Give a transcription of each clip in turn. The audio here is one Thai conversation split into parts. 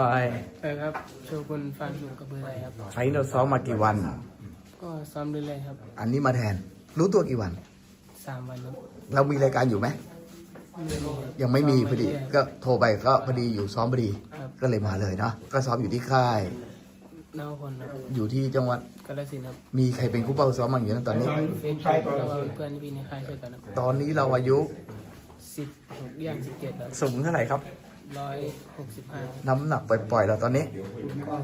ไปเออครับโชกุนฟาร์มอยู่กับเบอร์อะไรครับ ไฟท์เราซ้อมมากี่วัน ก็ซ้อมเรื่อยๆครับอันนี้มาแทน รู้ตัวกี่วัน สามวันครับเรามีรายการอยู่ไหม ไม่มีครับยังไม่มีพอดี ก็โทรไปก็พอดีอยู่ซ้อมพอดีครับก็เลยมาเลยเนาะ ก็ซ้อมอยู่ที่ค่ายนาวคนครับอยู่ที่จังหวัด กาฬสินธุ์ครับมีใครเป็นคู่เป้าซ้อมบ้างอยู่นะตอนนี้ เฟซบุ๊กแล้วก็เพื่อนที่พี่ในค่ายช่วยกันครับตอนนี้เราอายุสิบหกย่างสิบเจ็ดครับสูงเท่าไหร่ครับ ร้อยหกสิบห้าน้ำหนักปล่อยๆเราตอนนี้ ก็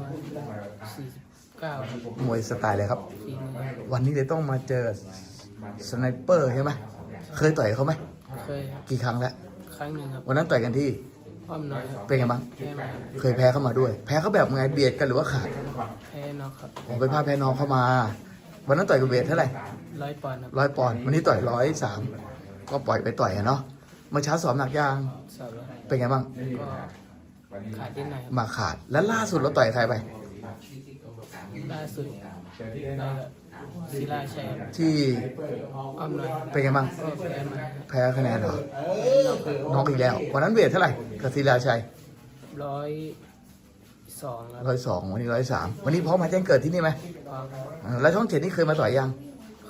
สี่สิบเก้าครับมวยสไตล์เลยครับ ปีนี้ครับวันนี้เลยต้องมาเจอสไนเปอร์ใช่ไหมเคยต่อยเขาไหมเคยครับกี่ครั้งแล้วครั้งหนึ่งครับวันนั้นต่อยกันที่อ้อมน้อยครับเป็นไงบ้างแพ้มาครับเคยแพ้เข้ามาด้วย แพ้เขาแบบไงเบียดกันหรือว่าขาดแพ้น็อกครับผมไปพลาดแพ้น้องเข้ามา วันนั้นต่อยกับเวทเท่าไหร่ร้อยปอนด์ครับร้อยปอนด์วันนี้ต่อยร้อยสามก็ปล่อยไปต่อยอะเนาะ เมื่อเช้าสอบหนักยางสอบแล้วครับเป็นไงบ้างก็ขาดนิดหน่อยครับมาขาดแล้วล่าสุดเราต่อยใครไป ล่าสุดได้กับศิลาชัยครับที่อ้อมน้อยเป็นไงบ้างก็แพ้มาแพ้คะแนนเหรอน้องอีกแล้ววันนั้นเวทเท่าไหร่กับศิลาชัยร้อยสองครับร้อยสองวันนี้ร้อยสามวันนี้พร้อมมาแจ้งเกิดที่นี่ไหมพออ่าแล้วช่องเจ็ดนี่เคยมาต่อยยัง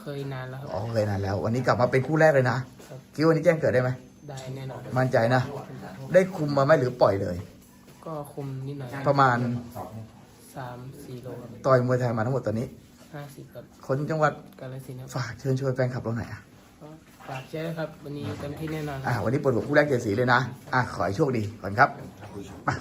เคยนานแล้วครับ อ๋อเคยนานแล้ว วันนี้กลับมาเป็นคู่แรกเลยนะครับ คิดว่าวันนี้แจ้งเกิดได้ไหม ได้แน่นอนมั่นใจนะ ได้คุมมาไหมหรือปล่อยเลย ก็คุมนิดหน่อยประมาณสามสี่โลครับต่อยมวยไทยมาทั้งหมดตอนนี้ห้าสิบครับคนจังหวัดกาลสินธุ์ครับฝากเชิญชวนแฟนคลับเราหน่อยอะก็ฝากแชร์ด้วยครับ วันนี้เต็มที่แน่นอนครับ อ่าวันนี้เปิดหัวคู่แรกเจ็ดสีเลยนะ อะขอให้โชคดีก่อนครับ